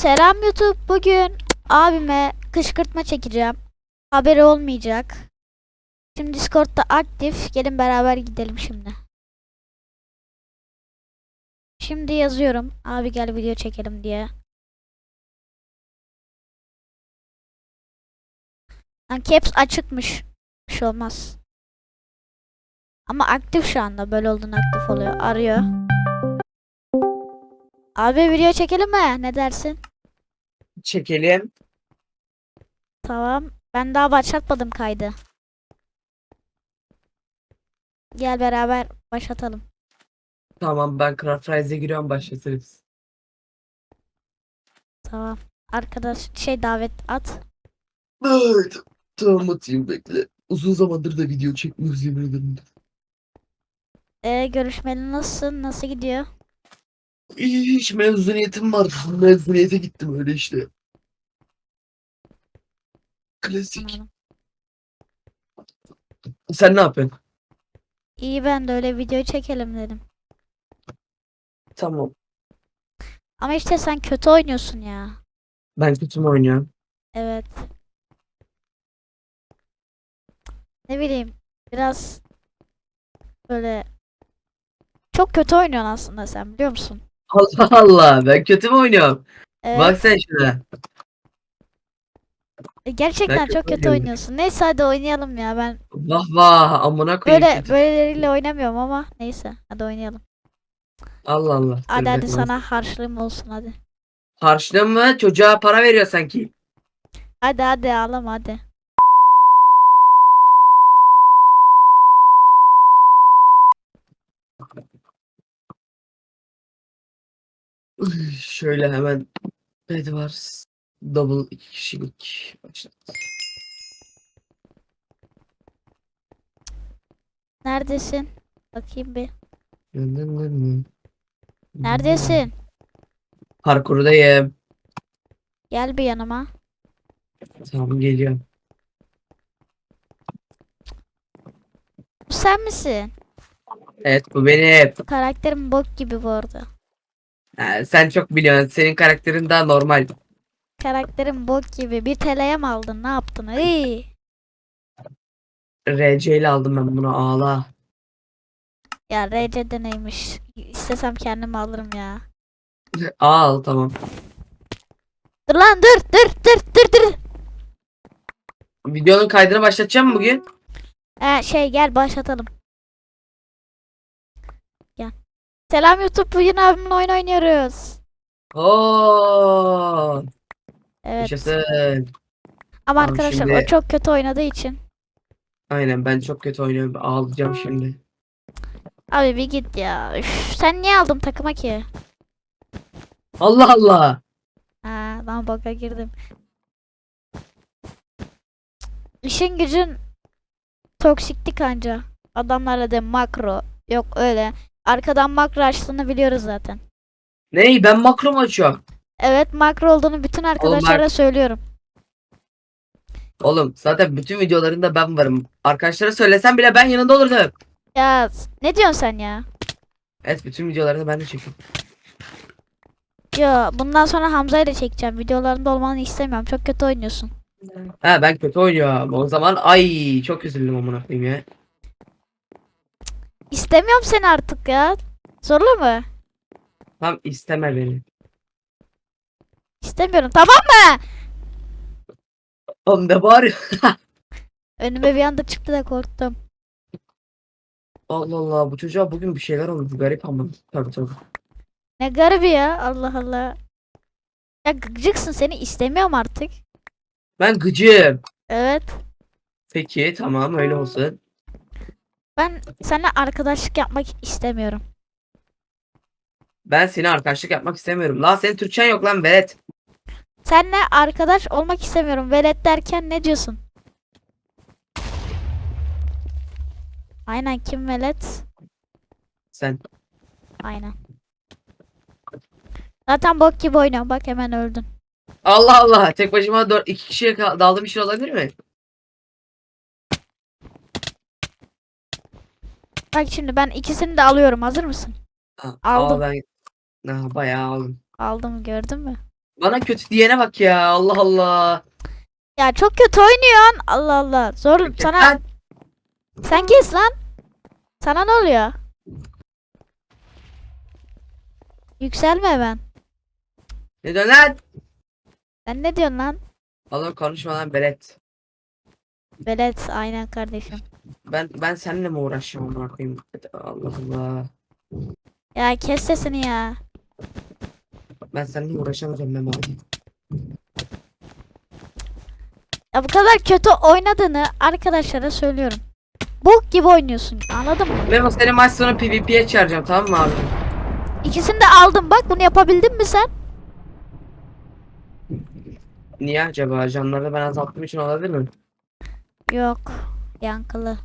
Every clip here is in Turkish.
Selam YouTube. Bugün abime kışkırtma çekeceğim. Haberi olmayacak. Şimdi Discord'da aktif. Gelin beraber gidelim şimdi. Şimdi yazıyorum. Abi gel video çekelim diye. Lan caps açıkmış. Bir şey olmaz. Ama aktif şu anda. Böyle olduğunda aktif oluyor. Arıyor. Abi video çekelim mi? Ne dersin? Çekelim. Tamam. Ben daha başlatmadım kaydı. Gel beraber başlatalım. Tamam ben Craft Rise'e giriyorum başlatırız. Tamam. Arkadaş şey davet at. Evet. Tamam atayım bekle. Uzun zamandır da video çekmiyoruz yemin ederim. Ee, görüşmeli nasılsın? Nasıl gidiyor? Hiç mezuniyetim vardı. Mezuniyete gittim öyle işte. Klasik. Anladım. Sen ne yapıyorsun? İyi ben de öyle video çekelim dedim. Tamam. Ama işte sen kötü oynuyorsun ya. Ben kötü mü oynuyorum? Evet. Ne bileyim biraz böyle çok kötü oynuyorsun aslında sen biliyor musun? Allah Allah ben kötü mü oynuyorum? Evet. Bak sen şuna. e, Gerçekten kötü çok kötü oynuyorum. oynuyorsun. Neyse hadi oynayalım ya. Ben Vah vah amına koyayım. böyle kötü. böyleleriyle oynamıyorum ama neyse hadi oynayalım. Allah Allah. Hadi hadi bekle. sana harçlığım olsun hadi. Harçlığın mı? Çocuğa para veriyor sanki. Hadi hadi ağlama hadi. Şöyle hemen Bedwars double iki kişilik başlat. Neredesin? Bakayım bir. Neredesin? Parkurdayım. Gel bir yanıma. Tamam geliyorum. Bu sen misin? Evet bu benim. Karakterim bok gibi bu arada. Ha, sen çok biliyorsun. Senin karakterin daha normal. Karakterim bok gibi. Bir TL'ye mi aldın? Ne yaptın? Iy. RC ile aldım ben bunu ağla. Ya RC'de neymiş? İstesem kendim alırım ya. Al tamam. Dur lan dur dur dur dur dur. Videonun kaydını başlatacağım mı bugün? Ee, şey gel başlatalım. Gel. Selam YouTube. Bugün abimle oyun oynuyoruz. Oo, Evet. yaşasın. Ama Tamam, arkadaşlar o şimdi- çok kötü oynadığı için. Aynen ben çok kötü oynuyorum. Ağlayacağım şimdi. Abi bir git ya. Üf, sen niye aldın takıma ki? Allah Allah. Ha, lan baka girdim. İşin gücün toksiklik anca. Adamlarla de makro. Yok öyle. Arkadan makro açtığını biliyoruz zaten. Ney ben makro mu açıyorum? Evet makro olduğunu bütün arkadaşlara söylüyorum. Oğlum zaten bütün videolarında ben varım. Arkadaşlara söylesem bile ben yanında olurdum. Ya ne diyorsun sen ya? Evet bütün videolarını ben de çekiyorum. Ya bundan sonra Hamza ile çekeceğim. Videolarında olmanı istemiyorum. Çok kötü oynuyorsun. Ha ben kötü oynuyorum. O zaman ay çok üzüldüm amına koyayım ya. İstemiyorum seni artık ya. Zorlu mu? Tam isteme beni. İstemiyorum. Tamam mı? Oğlum ne bağırıyor? Önüme bir anda çıktı da korktum. Allah Allah bu çocuğa bugün bir şeyler oldu. Garip ama. Tabii tabii. Ne garibi ya. Allah Allah. Ya gıcıksın seni istemiyorum artık. Ben gıcığım. Evet. Peki tamam öyle olsun. Ben seninle arkadaşlık yapmak istemiyorum. Ben seni arkadaşlık yapmak istemiyorum. La senin Türkçen yok lan velet. Seninle arkadaş olmak istemiyorum. Velet derken ne diyorsun? Aynen kim velet? Sen. Aynen. Zaten bok gibi oynuyorum. Bak hemen öldün. Allah Allah tek başıma dört, iki kişiye kal- daldığım için olabilir mi? Bak şimdi ben ikisini de alıyorum. Hazır mısın? Ha, Aldım. Aa, ben ha, bayağı aldım. Aldım gördün mü? Bana kötü diyene bak ya. Allah Allah. Ya çok kötü oynuyorsun. Allah Allah. Zor sana Lan, sen kes lan. Sana ne oluyor? Yükselme ben. Ne diyorsun lan? Sen ne diyorsun lan? Oğlum konuşma lan Belet. Velet aynen kardeşim. Ben ben seninle mi uğraşacağım amına koyayım? Allah Allah. Ya kes sesini ya. Ben seninle uğraşamayacağım Memo hadi. Ya bu kadar kötü oynadığını arkadaşlara söylüyorum. Bok gibi oynuyorsun. Anladın mı? Memo seni maç sonu PvP'ye çağıracağım tamam mı abi? İkisini de aldım. Bak bunu yapabildin mi sen? Niye acaba? Canları ben azalttığım için olabilir mi? Yok. Yankılı.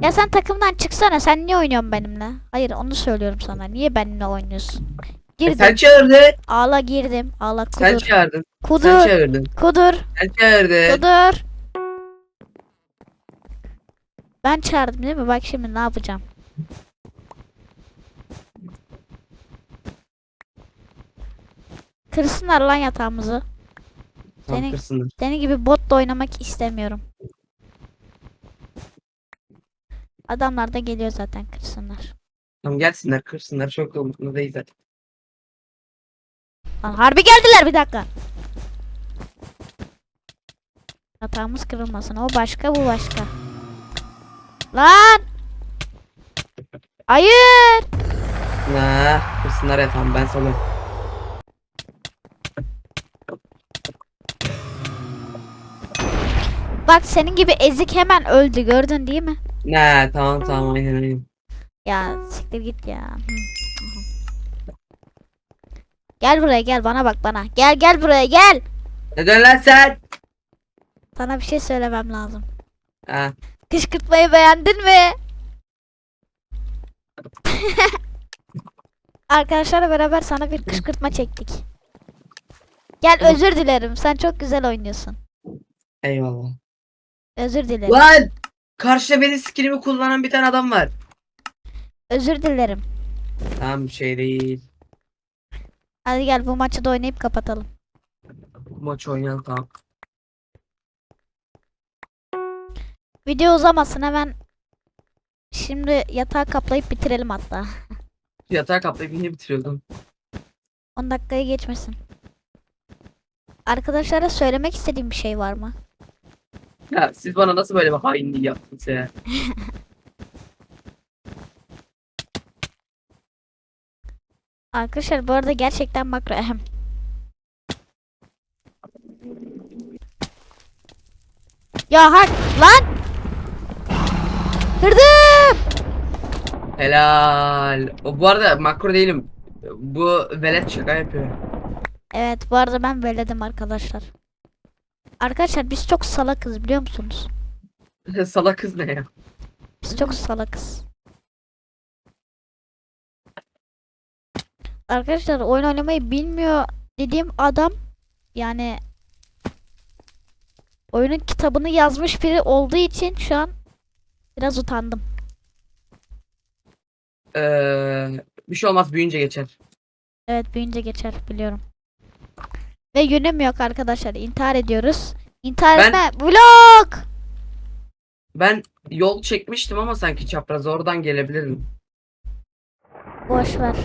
Ya sen takımdan çıksana. Sen niye oynuyorsun benimle? Hayır onu söylüyorum sana. Niye benimle oynuyorsun? E, Girdim. sen çağırdın. Ağla girdim. Ağla Sen kudur. çağırdın. Sen Kudur. çağırdın. Kudur. Sen çağırdın. Kudur. Ben çağırdım değil mi? Bak şimdi ne yapacağım. Kırsınlar lan yatağımızı. Tamam Senin- kırsınlar. Senin gibi botla oynamak istemiyorum. Adamlar da geliyor zaten kırsınlar. Tamam gelsinler kırsınlar. Çok da umutlu değil zaten. Lan harbi geldiler bir dakika. Yatağımız kırılmasın. O başka bu başka. Lan! Hayır! Ha, kırsınlar ya tamam ben salıyorum. Bak senin gibi ezik hemen öldü gördün değil mi? Ne tamam tamam aynen aynen. Ya siktir git ya. Gel buraya gel bana bak bana. Gel gel buraya gel. Ne diyorsun lan sen? Sana bir şey söylemem lazım. Ha, Kışkırtmayı beğendin mi? Arkadaşlarla beraber sana bir kışkırtma çektik. Gel özür dilerim. Sen çok güzel oynuyorsun. eyvallah. Özür dilerim. Lan! Karşıda benim skillimi kullanan bir tane adam var. Özür dilerim. Bir şey değil. Hadi gel bu maçı da oynayıp kapatalım. Bu maç oynayalım tamam. Video uzamasın hemen. Şimdi yatağı kaplayıp bitirelim hatta. Yatağı kaplayıp yine bitiriyordum. 10 dakikayı geçmesin. Arkadaşlara söylemek istediğim bir şey var mı? Ya siz bana nasıl böyle bir hainliği yaptınız ya? Arkadaşlar bu arada gerçekten makro ehem. Ya hak lan! Kırdım! Helal. O bu arada makro değilim. Bu velet şaka yapıyor. Evet bu arada ben böyledim arkadaşlar. Arkadaşlar biz çok salakız biliyor musunuz? Salak kız ne ya? Biz çok salakız. Arkadaşlar oyun oynamayı bilmiyor dediğim adam yani oyunun kitabını yazmış biri olduğu için şu an biraz utandım. Ee, bir şey olmaz büyüyünce geçer. Evet büyünce geçer biliyorum. Ve yönüm yok arkadaşlar. İntihar ediyoruz. İntihar Ben-. Vlog! Ben yol çekmiştim ama sanki çapraz oradan gelebilirdim. Boş ver.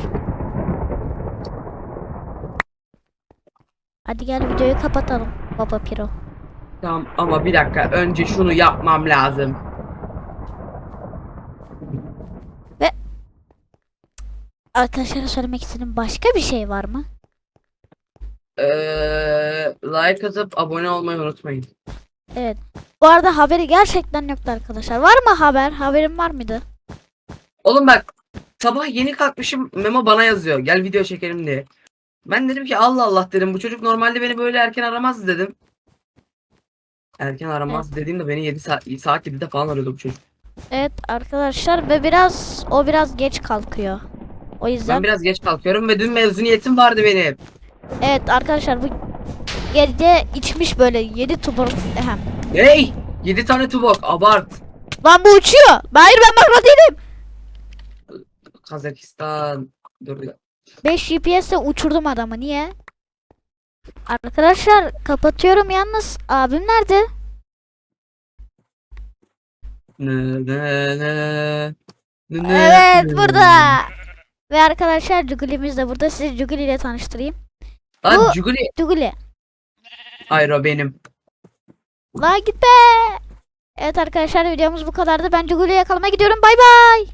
Hadi gel videoyu kapatalım. Baba Piro. Tamam ama bir dakika önce şunu yapmam lazım. Arkadaşlara söylemek istediğim başka bir şey var mı? Ee, like atıp abone olmayı unutmayın. Evet. Bu arada haberi gerçekten yoktu arkadaşlar. Var mı haber? Haberin var mıydı? Oğlum bak sabah yeni kalkmışım Memo bana yazıyor gel video çekelim diye. Ben dedim ki Allah Allah dedim bu çocuk normalde beni böyle erken aramaz dedim. Erken aramaz dediğimde beni 7 saat, saat 7'de falan arıyordu bu çocuk. Evet arkadaşlar ve biraz o biraz geç kalkıyor. O yüzden Ben biraz geç kalkıyorum ve dün mezuniyetim vardı benim. Evet arkadaşlar bu gece içmiş böyle 7 tubur ehem. Hey! 7 tane tubok abart. Lan bu uçuyor. Hayır ben makro değilim. Kazakistan. Dur ya. 5 GPS'le uçurdum adamı. Niye? Arkadaşlar kapatıyorum yalnız. Abim nerede? Ne, ne, ne, ne, ne, Evet burada. Ve arkadaşlar Juguli'miz de burada. Sizi Juguli ile tanıştırayım. Lan Bu- Cuguli. Juguli. Hayır o benim. La git be. Evet arkadaşlar videomuz bu kadardı. Ben Juguli'yi yakalamaya gidiyorum. Bay bay.